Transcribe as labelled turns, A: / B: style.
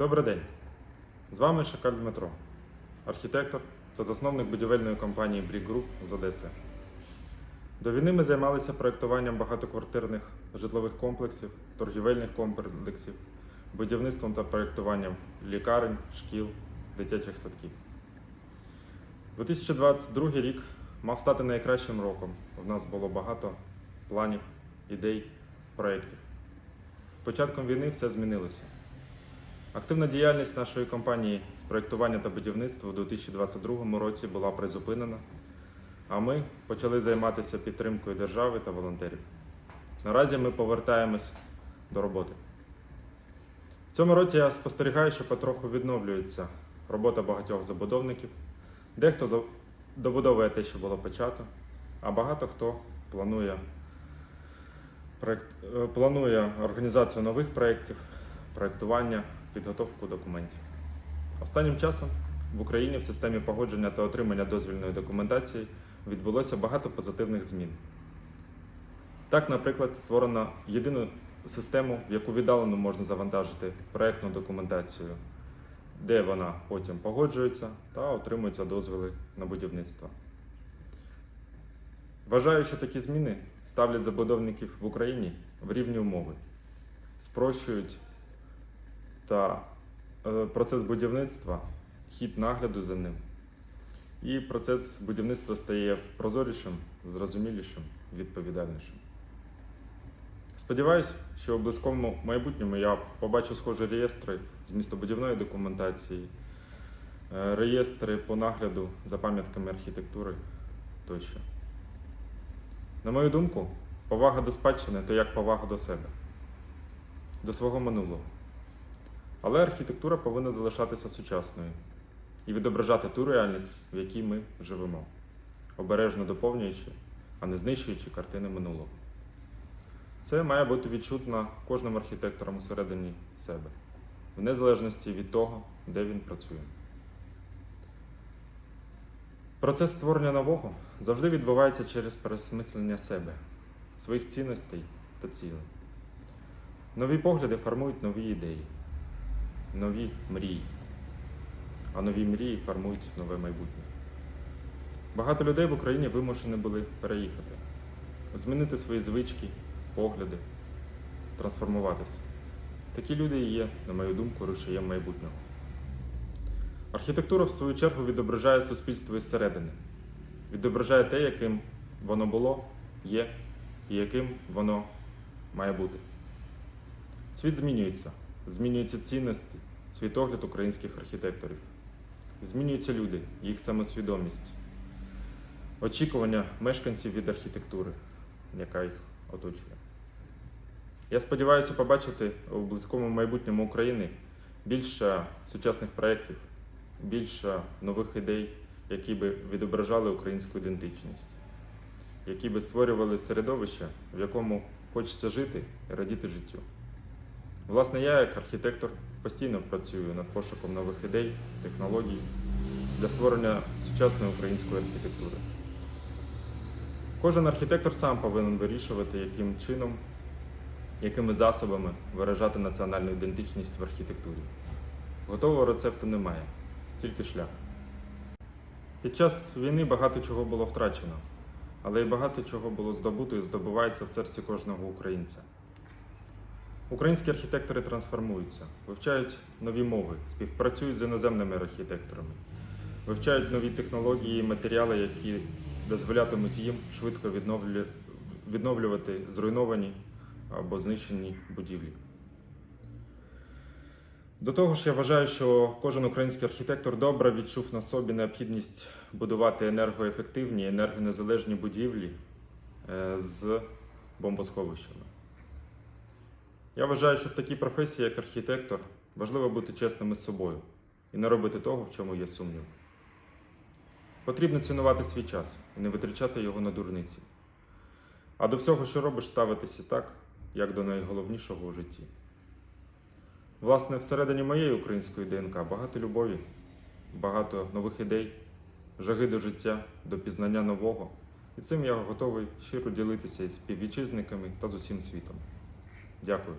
A: Добрий день! З вами Шакаль Дмитро, архітектор та засновник будівельної компанії Брік Груп з Одеси. До війни ми займалися проєктуванням багатоквартирних житлових комплексів, торгівельних комплексів, будівництвом та проєктуванням лікарень, шкіл, дитячих садків. 2022 рік мав стати найкращим роком. У нас було багато планів, ідей, проєктів. З початком війни все змінилося. Активна діяльність нашої компанії з проєктування та будівництва у 2022 році була призупинена, а ми почали займатися підтримкою держави та волонтерів. Наразі ми повертаємось до роботи. В цьому році я спостерігаю, що потроху відновлюється робота багатьох забудовників. Дехто добудовує те, що було почато, а багато хто планує, проект, е, планує організацію нових проєктів, проєктування, підготовку документів. Останнім часом в Україні в системі погодження та отримання дозвільної документації відбулося багато позитивних змін. Так, наприклад, створено єдину систему, в яку віддалено можна завантажити проєктну документацію, де вона потім погоджується та отримуються дозволи на будівництво. Вважаю, що такі зміни ставлять забудовників в Україні в рівні умови, спрощують та е, процес будівництва, хід нагляду за ним. І процес будівництва стає прозорішим, зрозумілішим, відповідальнішим. Сподіваюсь, що в близькому майбутньому я побачу схожі реєстри з містобудівної документації, е, реєстри по нагляду за пам'ятками архітектури тощо. На мою думку, повага до спадщини то як повага до себе, до свого минулого. Але архітектура повинна залишатися сучасною і відображати ту реальність, в якій ми живемо, обережно доповнюючи, а не знищуючи картини минулого. Це має бути відчутно кожним архітектором усередині себе, в незалежності від того, де він працює. Процес створення нового завжди відбувається через пересмислення себе, своїх цінностей та цілей. Нові погляди формують нові ідеї, нові мрії, а нові мрії формують нове майбутнє. Багато людей в Україні вимушені були переїхати, змінити свої звички, погляди, трансформуватися. Такі люди і є, на мою думку, рушієм майбутнього. Архітектура, в свою чергу, відображає суспільство із середини, відображає те, яким воно було, є і яким воно має бути. Світ змінюється, змінюються цінності, світогляд українських архітекторів. Змінюються люди, їх самосвідомість, очікування мешканців від архітектури, яка їх оточує. Я сподіваюся побачити у близькому майбутньому України більше сучасних проєктів, більше нових ідей, які би відображали українську ідентичність, які би створювали середовище, в якому хочеться жити і радіти життю. Власне, я, як архітектор, постійно працюю над пошуком нових ідей, технологій для створення сучасної української архітектури. Кожен архітектор сам повинен вирішувати, яким чином, якими засобами виражати національну ідентичність в архітектурі. Готового рецепту немає, тільки шлях. Під час війни багато чого було втрачено, але й багато чого було здобуто і здобувається в серці кожного українця. Українські архітектори трансформуються, вивчають нові мови, співпрацюють з іноземними архітекторами, вивчають нові технології і матеріали, які дозволятимуть їм швидко відновлювати зруйновані або знищені будівлі. До того ж, я вважаю, що кожен український архітектор добре відчув на собі необхідність будувати енергоефективні, енергонезалежні будівлі е, з бомбосховищами. Я вважаю, що в такій професії, як архітектор, важливо бути чесним із собою і не робити того, в чому є сумнів. Потрібно цінувати свій час і не витрачати його на дурниці. А до всього, що робиш, ставитися так, як до найголовнішого у житті. Власне, всередині моєї української ДНК багато любові, багато нових ідей, жаги до життя, до пізнання нового. І цим я готовий щиро ділитися із співвітчизниками та з усім світом. Дякую.